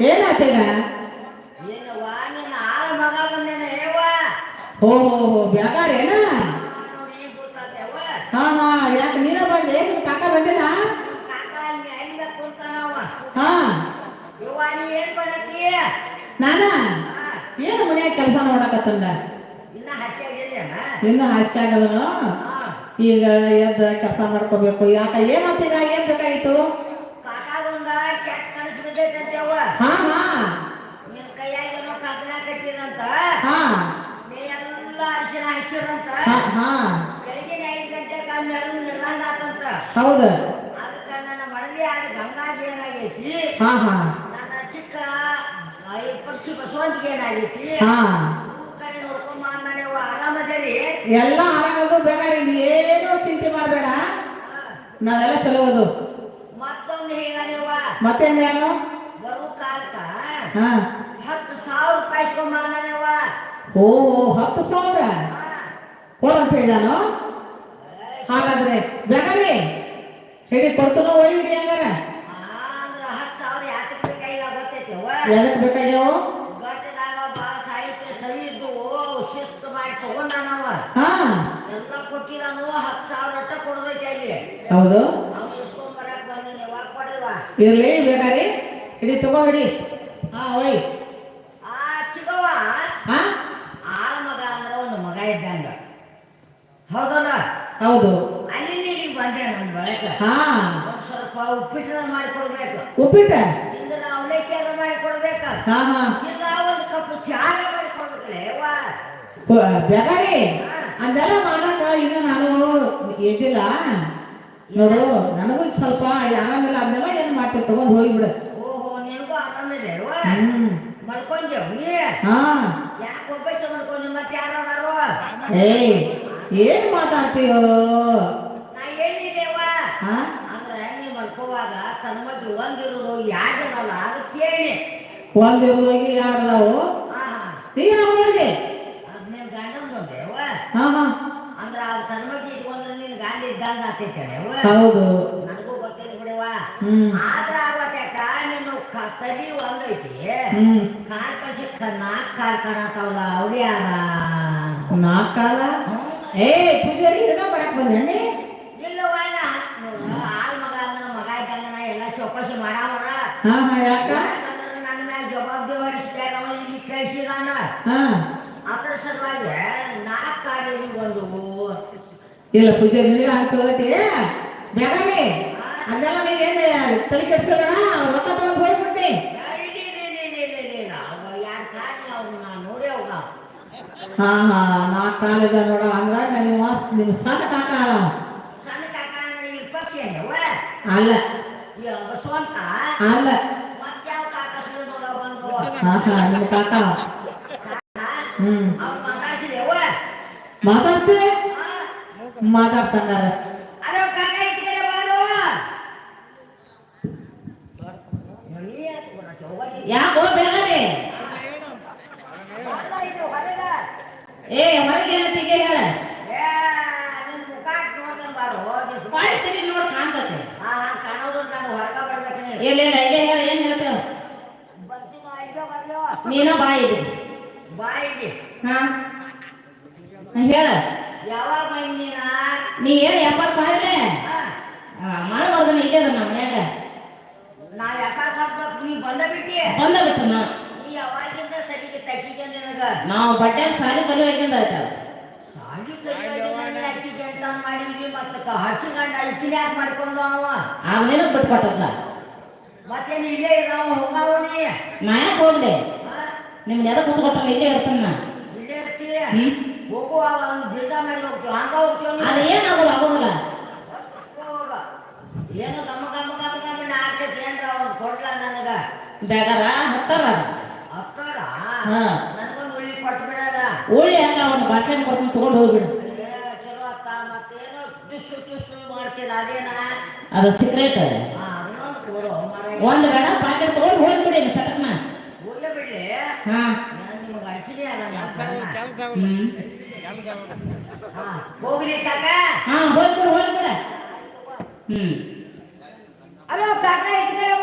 ಏನಾತೇನ? ಓ ಹೋ ಹೋ ಬ್ಯಾಗಾರೇನ ಹಾ ಹಾ ಯಾಕೆ ನೀನ ಬಂದೆ? ನಿಮ್ ಕಾಕ ಬಂದಿಲ್ಲ? ಹಾ. ನಾನ? ಏನು ಮನ್ಯಾಗ ಕೆಲಸ ಮಾಡಕತ್ತಂದ ಇನ್ನ ಹಾಸ್ಯ ಆಗದನು? ಈಗ ಎದ್ದ ಕೆಲಸ ಮಾಡ್ಕೋಬೇಕು. ಯಾಕ ಏನಾತೀಗ ಏನ್ ಬೇಕಾಗಿತ್ತು ಕೆಟ್ಟ ಕನಸು ಬಿದ್ದೈತಂತೆವ್ವ ಹಾ ಹಾ. ನಿನ್ ಕಬ್ಬಣ ಕಟ್ಟಿದಂತ ಹಾ. ನೀ ಎಲ್ಲ ಅರಿಶಿನ ಹಚ್ಚಿರಂತ ಹಾ ಹಾ. ಬೆಳಗಿನ ಐದು ಗಂಟೆ ಕಾಲ ಆತಂತ. ಹೌದು. ಅದಕ್ಕ ನನ್ನ ಮಡಲಿ ಆದ ಗಂಗಾಜಿ ಏನಾಗೈತಿ? ಹಾ ಹಾ. ನನ್ನ ಚಿಕ್ಕ ಪಕ್ಷಿ ಬಸವಂತಿಗೆ ಏನಾಗೈತಿ? ಹಾ. ಕಡೆ ನೋಡ್ಕೊಂಡ್ ಆರಾಮದೇರಿ? ಎಲ್ಲ ಆರಾಮದು ಬೇಕಾದ್ರೆ ಏನು ಏನೂ ಚಿಂತೆ ಮಾಡಬೇಡ. ನಾವೆಲ್ಲ ಚಲೋ ಅದು ಹೇಳನೆವ್ವ ಮತ್ತೇನ್ ಏನು ಬರೋ ಕಾಲಕ್ಕ ಹತ್ತು ಸಾವಿರ ರೂಪಾಯಿ ಓ ಹತ್ತು ಸಾವಿರ? ಕೊಡಂತ ಹೇಳಿದಾನು? ಹಾಗಾದ್ರೆ ಬೇಕಾದ್ರೆ ಹೇಳಿ ಕೊಡ್ತಾನೋ ಒಯ್ ಹಿಡಿ ಹಂಗಾರ. ಅಂದ್ರ ಹತ್ತು ಸಾವಿರ ಯಾತಕ್ಕೆ ಬೇಕಾಗಿಲ್ಲ ಗೊತ್ತೈತೆವ್ವ ಎದಕ್ ಬೇಕಾಗ್ಯಾವ? ಗಟ್ಟದಾಗ ಭಾಳ ಸಾಹಿತ್ಯ ಸರಿ ಓ ಶಿಸ್ತು ಮಾಡಿ ತಗೊಂಡಾನವ ಎಲ್ಲ ಕೊಟ್ಟಿರಾನು ಹತ್ತು ಸಾವಿರ ಅಟ್ಟ ಅಲ್ಲಿ. ಹೌದು ಅವ್ನು ಇಸ್ಕೊಂಡ್ ಬರಕ್ ಬಂದಿನಿ ಯಾವಾಗ ಕೊಡಲ್ವಾ ಇರ್ಲಿ ಬೇಕಾರಿ. ಹಿಡಿ ತಗೋ ಹಿಡಿ. ಹಾ ಒಯ್ ಆ ಚಿಗವ್ವ. ಹಾ ಆಳ ಮಗ ಅಂದ್ರೆ ಒಂದು ಮಗ ಇದ್ದಂಗ. ಹೌದಲ್ಲ ಹೌದು. ಅಲ್ಲಿ ನೀನು ಬಂದೆ ನನ್ನ ಬಳಕ. ಹಾ. ಸ್ವಲ್ಪ ಉಪ್ಪಿಟ್ಟು ಮಾಡಿ ಉಪ್ಪಿಟ್ಟು? ಇಂದ್ರ ಅವಲಕ್ಕಿ ಎಲ್ಲ ಮಾಡಿ ಕೊಡಬೇಕು. ಹಾ ಹಾ. ಇಲ್ಲ ಒಂದು ಕಪ್ ಚಹಾ ಮಾಡಿ ಕೊಡ್ಬೇಕಲ್ಲ ಯವ್ವ ಬೇಕಾರಿ. ಅಂದೆಲ್ಲ ಮಾಡಕ ಇನ್ನು ನಾನು ಎದ್ದಿಲ್ಲ. ನೋಡು ನನಗೂ ಸ್ವಲ್ಪ ಆರಾಮಿಲ್ಲ ಅದನ್ನೆಲ್ಲ ಏನ್ ಮಾಡ್ತೀವಿ ತಗೊಂಡ್ ಹೋಗ್ಬಿಡು ಓಹೋ ನಿನಗೂ ಆರಾಮಿದೆ ನೀ ಹಾ. ಯಾಕೆ ಒಬ್ಬಕ್ಕೆ ಮಲ್ಕೊಂಡಿ ಮತ್ತೆ ಯಾರು ಏಯ್ ಏನ್ ಮಾತಾಡ್ತೀಯೋ? ನಾ ಎಲ್ಲಿದ್ದೇವ ಹಾ? ಅಂದ್ರೆ ನೀ ಮಲ್ಕೋವಾಗ ತನ್ನ ಮದ್ದು ಒಂದಿರೋದು ಯಾರ್ದಲ್ಲ ಅದು ಕೇಳಿ ಒಂದಿರೋಗಿ ಯಾರ್ದಾವು? ಈಗ ಅವ್ರಿಗೆ ಅದ್ ನಿನ್ ಗಂಡನ್ ಬಂದೇವ ಹಾ ಹಾ ಅಂದ್ರ ಅವ್ರ ತನ್ನ ಮದ್ದು ಇಟ್ಕೊಂಡ್ರೆ ನಿನ್ ಗಂಡ ಇದ್ದಂಗ ಹೌದು. ನನಗೂ ಗೊತ್ತಿಲ್ಲ ಬಿಡವ ಆದ್ರ ಅವತ್ಯಾಕ ನೀನು ತಲಿ ಒಂದೈತಿ. ಕಾಲ್ ಕಳ್ಸಕ್ಕ ನಾಲ್ಕು ಕಾಲ್ ಕಾಣತಾವಲ್ಲ ಅವ್ರು ಯಾರ ನಾಲ್ಕಾಲ ಏ ಪೂಜಾರಿ ಇದನ್ನ ಮಾಡಕ್ ಬಂದಣ್ಣಿ ಇಲ್ಲವ ಆಳ್ ಮಗ ಅಂದ್ರೆ ಮಗ ಇದ್ದಂಗ ನಾ ಎಲ್ಲ ಚೌಕಾಸಿ ಮಾಡಾವರ. ನನ್ನ ಮ್ಯಾಲ ಜವಾಬ್ದಾರಿ ಹೊರಿಸ್ತಾರೆ ಅವನು ಇಲ್ಲಿ ಕಳಿಸಿದಾನ. ಹಾ. ಅದ್ರ ಸಲುವಾಗಿ ನಾಲ್ಕು ಕಾರ್ಯ ಒಂದು ಇಲ್ಲ ಪೂಜೆ ನಿನಗೆ ಹಾಕಿ ಬೇಗನೆ ಅದೆಲ್ಲ ನೀವು ಏನು ತಲೆ ಕೆಡ್ಸ್ಕೊಳ್ಳೋಣ ರೊಕ್ಕ ತಗೊಂಡು ಹೋಗ್ಬಿಟ್ಟಿ ಯಾರ ಕಾರ್ಯ ಅವ್ನು ನಾನು ನೋಡಿ ಹೋಗ ಹಾ ಹಾ ನಾ ಕಾಲಿದ ನೋಡ ಹಂಗ ನಿಮ್ಮ ನಿಮ್ ಸಣ್ಣ ಕಾಕ. ಸಣ್ಣ ಕಾಕ ಅಲ್ಲ. ಬಸವಂತ ಅಲ್ಲ. ಹಾ ಹಾ ನಿಮ್ಮ ಕಾಕ. ಹ್ಮ್. ಅವ್ನು ಬಾರು ಅದು ಯಾಕೋ ಹೊರಗ ಹೊರಗ. ಏ ಹೊರಗೆ ಏನಂತೀಗ ಹೇಳ? ಏ, ನಿನ್ ಮುಖ ಹಾಕ್ ನೋಡ್ಕೊಂಡ್ ಬಾರು, ಬಾಯಿ ತೆಗಿ ನೋಡ್ ಕಾಣ್ತತೆ. ಇಲ್ಲ ಇಲ್ಲ ಇಲ್ಲೇ ಹೇಳ ಏನ್ ಹೇಳ್ತೇವ. ನೀನ ಬಾಯಿಗೆ? ಹಾ ಹಾ, ಹೇಳ. ಯಾವಾಗ ಬಂದಿನ ನೀ ಏನು ಎಪ್ಪತ್ ಬಾಯಿಲೆ ಮಾಡಬಾರ್ದು ಇದೆ ನಮ್ಮ ಮನ್ಯಾಗ. ನಾ ವ್ಯಾಪಾರ ಮಾಡ್ಬೇಕು ನೀ ಬಂದ ಬಿಟ್ಟಿ? ಬಂದ ಬಿಟ್ಟು ನೀ. ಯಾವಾಗಿಂದ ಸರಿಗೆ ತಗ್ಗಿಗೆ ನಿನಗ? ನಾವು ಬಟ್ಟೆ ಸಾಲಿ ಕಲಿ ಹೋಗಿಂದ ಆಯ್ತಾವ ಸಾಲಿ ಕಲಿಯೋದನ್ನ ಅಕ್ಕಿಗೆ ಅಂತ ಮಾಡಿದ್ವಿ ಮತ್ತೆ ಹಸಿ ಗಂಡ ಇಚ್ಚಿನ ಯಾಕೆ ಮಾಡ್ಕೊಂಡು ಅವ? ಅವನೇನು ಬಿಟ್ಕೊಟ್ಟದ್ಲ ಮತ್ತೇನು ಇಲ್ಲೇ ಇರೋ ಹೋಗಾವ ನೀ? ನಾ ಯಾಕೆ ಹೋಗ್ಲಿ? ಹಾ? ನಿಮ್ನ ಕೂತ್ಕೊಟ್ಟ ಇಲ್ಲೇ ಇರ್ತಾನ ನಾ. ಇಲ್ಲೇ ಇರ್ತಿ? ಹ್ಮ್? ಹೋಗುವಾಗ ಒಂದು ಬೀಜ ಹಂಗ ಹೋಗ್ತೀವಿ. ಅದು ಏನಾಗೋದು ಆಗೋದಿಲ್ಲ. ಏನು ತಮ್ಮ ಕಮ್ಮ ಗಮ ಗಮ ನಾಡ್ತೈತಿ ಏನ್ರ ಅವ್ನು ಕೊಡ್ಲ ನನಗ. ಬೇಗಾರ ಹತ್ತಾರ ಹತ್ತಾರ ಹಾ. ನನಗೊಂದು ಉಳ್ಳಿ ಕೊಟ್ಬಿಡಲ್ಲ ಉಳ್ಳಿ ಹಂಗ ಅವನ ಬಾಟ್ಲಿನ ಕೊಟ್ಟು ತಗೊಂಡು ಹೋಗ್ಬಿಡು. ಚಲೋ ಅತ್ತ ಮತ್ತೇನು ಟುಸ್ಸು ಟಿಸ್ಸು ಮಾಡ್ತೀರ ಅದೇನ? ಅದು ಸಿಕ್ರೆಟ್ ಒಂದು. ಬೇಡ ಪಾಕೆಟ್ ತಗೊಂಡು ಹೋಗ್ಬಿಡಿ ಸಟಕ್ನ ಹೋಗ್ಲೇ ಬಿಡ್ಲಿ. ಹಾ. ನಾನು ನಿಮಗೆ ಅಡ್ಚಿನಿ ಅಲ್ಲ ನಾನು ಕೆಲಸ ಹ್ಮ್ ಕೆಲಸ ಹಾ ಹೋಗ್ಲಿ ಕಾಕ ಹಾ ಹೋಗ್ಬಿಡು ಹೋಗ್ಬಿಡ ಹ್ಮ್ ಅಲೋ ಕಾಕ ಇಟ್ಕೊಳ್ಳೋ